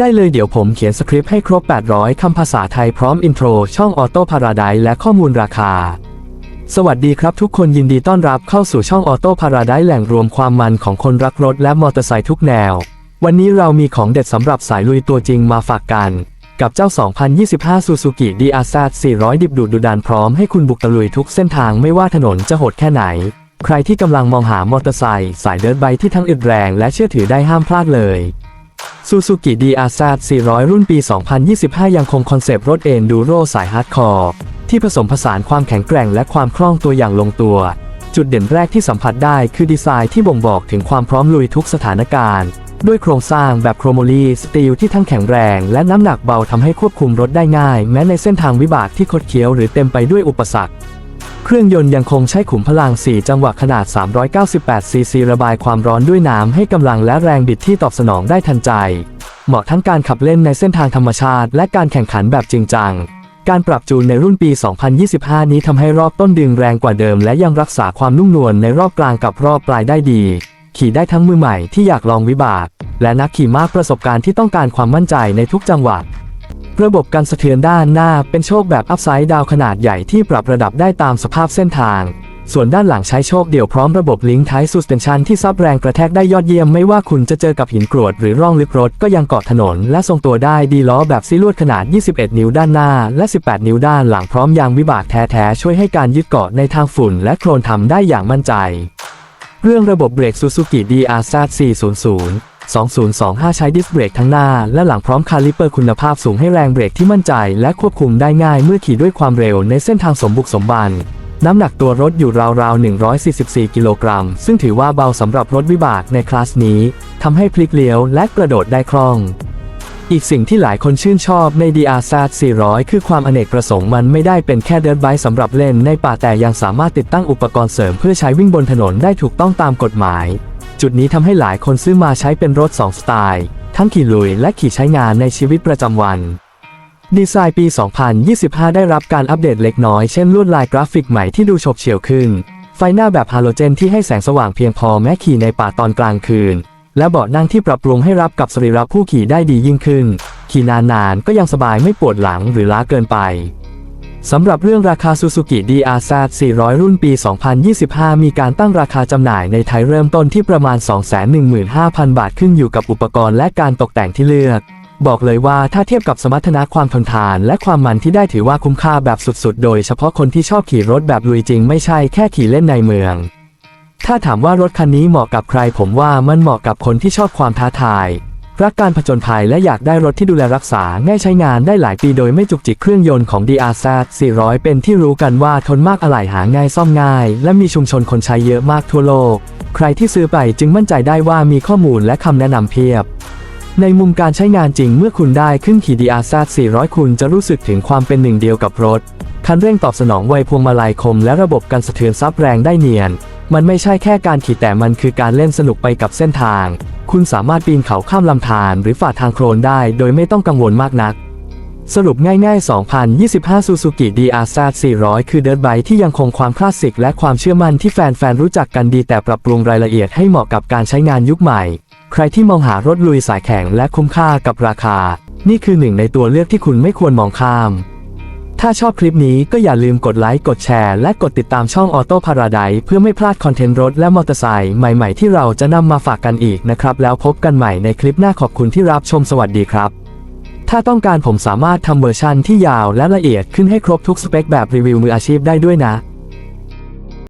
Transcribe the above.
ได้เลยเดี๋ยวผมเขียนสคริปต์ให้ครบ 800 คำภาษาไทยพร้อมอินโทร ช่องออโต้พาราไดและข้อมูลราคา สวัสดีครับทุกคนยินดีต้อนรับเข้าสู่ช่องออโต้พาราไดแหล่งรวมความมันของคนรักรถและมอเตอร์ไซค์ทุกแนว วันนี้เรามีของเด็ดสำหรับสายลุยตัวจริงมาฝากกัน กับเจ้า 2025 Suzuki DRZ 400 ดิบดูดดุดันพร้อมให้คุณบุกตะลุยทุกเส้นทางไม่ว่าถนนจะโหดแค่ไหน ใครที่กำลังมองหามอเตอร์ไซค์สายเดินไบที่ทั้งอึดแรงและเชื่อถือได้ห้ามพลาดเลย Suzuki DRZ 400 รุ่นปี 2025 ยังคงคอนเซปต์รถเอนดูโรสายฮาร์ดคอร์ที่ผสมผสานความแข็งแกร่งและความคล่องตัวอย่างลงตัว จุดเด่นแรกที่สัมผัสได้คือดีไซน์ที่บ่งบอกถึงความพร้อมลุยทุกสถานการณ์ ด้วยโครงสร้างแบบโครโมลีสตีลที่ทั้งแข็งแรงและน้ำหนักเบาทำให้ควบคุมรถได้ง่าย แม้ในเส้นทางวิบากที่คดเคี้ยวหรือเต็มไปด้วยอุปสรรค เครื่องยนต์ยังคงใช้ขุมพลัง 4 จังหวะขนาด 398 ซีซีระบายความร้อนด้วยน้ำให้กำลังและแรงบิดที่ตอบสนองได้ทันใจ เหมาะทั้งการขับเล่นในเส้นทางธรรมชาติ และการแข่งขันแบบจริงจัง การปรับจูนในรุ่นปี 2025 นี้ทำให้รอบต้นดึงแรงกว่าเดิม และยังรักษาความนุ่มนวลในรอบกลางกับรอบปลายได้ดี ขี่ได้ทั้งมือใหม่ที่อยากลองวิบาก และนักขี่มากประสบการณ์ที่ต้องการความมั่นใจในทุกจังหวะ ระบบการสะเทือนด้านหน้าเป็นโชคแบบอัพไซด์ดาวขนาดใหญ่ที่ปรับระดับได้ตามสภาพเส้นทาง ส่วนด้านหลังใช้โชคเดี่ยวพร้อมระบบลิงค์ไทส์ซูสเ e นชันที่ซับแรงกระแทกได้ยอดเยี่ยมไม่ว่าคุณจะเจอกับหินกรวดหรือร่องลึกรถก็ยังเกาะถนน และทรงตัวได้ดีล้อแบบซีลวดขนาด 21 นิ้วด้านหน้า และ 18 นิ้วด้านหลังพร้อมยางวิบากแท้ๆช่วยให้การยึดเกาะในทางฝุ่น และโคลนทำได้อย่างมั่นใจ เรื่องระบบเบรก Suzuki DRZ 400 2025 ใช้ดิสเบรกทั้งหน้า และหลังพร้อมคาลิเปอร์คุณภาพสูงให้แรงเบรกที่มั่นใจ และควบคุมได้ง่ายเมื่อขี่ด้วยความเร็วในเส้นทางสมบุกสมบัน น้ำหนักตัวรถอยู่ราวๆ 144 กิโลกรัม ซึ่งถือว่าเบาสำหรับรถวิบากในคลาสนี้ทำให้พลิกเลี้ยวและกระโดดได้คล่อง อีกสิ่งที่หลายคนชื่นชอบใน DRZ 400 คือความอเนกประสงค์มันไม่ได้เป็นแค่เดินไบค์สำหรับเล่นในป่าแต่ยังสามารถติดตั้งอุปกรณ์เสริมเพื่อใช้วิ่งบนถนนได้ถูกต้องตามกฎหมาย จุดนี้ทำให้หลายคนซื้อมาใช้เป็นรถ 2 สไตล์ ทั้งขี่ลุยและขี่ใช้งานในชีวิตประจำวัน ดีไซน์ปี 2025 ได้รับการอัปเดตเล็กน้อยเช่นลวดลายกราฟิกใหม่ที่ดูฉบเฉี่ยวขึ้น ไฟหน้าแบบฮาโลเจนที่ให้แสงสว่างเพียงพอแม้ขี่ในป่าตอนกลางคืน และเบาะนั่งที่ปรับปรุงให้รับกับสรีระผู้ขี่ได้ดียิ่งขึ้น ขี่นานๆก็ยังสบายไม่ปวดหลังหรือล้าเกินไป สำหรับเรื่องราคา Suzuki DRZ 400 รุ่นปี 2025 มีการตั้งราคาจำหน่ายในไทยเริ่มต้นที่ประมาณ 215,000 บาทขึ้นอยู่กับอุปกรณ์และการตกแต่งที่เลือก บอกเลยว่าถ้าเทียบกับสมรรถนะความทนทาน และความมันที่ได้ถือว่าคุ้มค่าแบบสุดๆ โดยเฉพาะคนที่ชอบขี่รถแบบลุยจริงไม่ใช่แค่ขี่เล่นในเมือง ถ้าถามว่ารถคันนี้เหมาะกับใครผมว่ามันเหมาะกับคนที่ชอบความท้าทาย รักการผจญภัยและอยากได้รถที่ดูแลรักษาง่ายใช้งานได้หลายปีโดยไม่จุกจิกเครื่องยนต์ของ DRZ 400 เป็นที่รู้กันว่าทนมากอะไหล่หาง่ายซ่อมง่าย และมีชุมชนคนใช้เยอะมากทั่วโลก ใครที่ซื้อไปจึงมั่นใจได้ว่ามีข้อมูลและคำแนะนำเพียบ ในมุมการใช้งานจริงเมื่อคุณได้ขึ้นขี่ DRZ 400 คุณจะรู้สึกถึงความเป็นหนึ่งเดียวกับรถ คันเร่งตอบสนองไวพวงมาลัยคมและระบบการสะเทือนซับแรงได้เนียน มันไม่ใช่แค่การขี่แต่มันคือการเล่นสนุกไปกับเส้นทาง คุณสามารถปีนเขาข้ามลำธารหรือฝ่าทางโคลนได้โดยไม่ต้องกังวลมากนัก สรุปง่ายๆ 2025 Suzuki DRZ 400 คือเดิร์ทไบค์ที่ยังคงความคลาสสิกและความเชื่อมั่นที่แฟนๆ รู้จักกันดีแต่ปรับปรุงรายละเอียดให้เหมาะกับการใช้งานยุคใหม่ ใครที่มองหารถลุยสายแข็งและคุ้มค่ากับราคา นี่คือหนึ่งในตัวเลือกที่คุณไม่ควรมองข้าม ถ้าชอบคลิปนี้ก็อย่าลืมกดไลค์ กดแชร์ และกดติดตามช่องออโต้พาราไดเพื่อไม่พลาดคอนเทนต์รถและมอเตอร์ไซค์ใหม่ๆที่เราจะนำมาฝากกันอีกนะครับ แล้วพบกันใหม่ในคลิปหน้าขอบคุณที่รับชมสวัสดีครับ ถ้าต้องการผมสามารถทำเวอร์ชันที่ยาวและละเอียดขึ้นให้ครบทุกสเปคแบบรีวิวมืออาชีพได้ด้วยนะ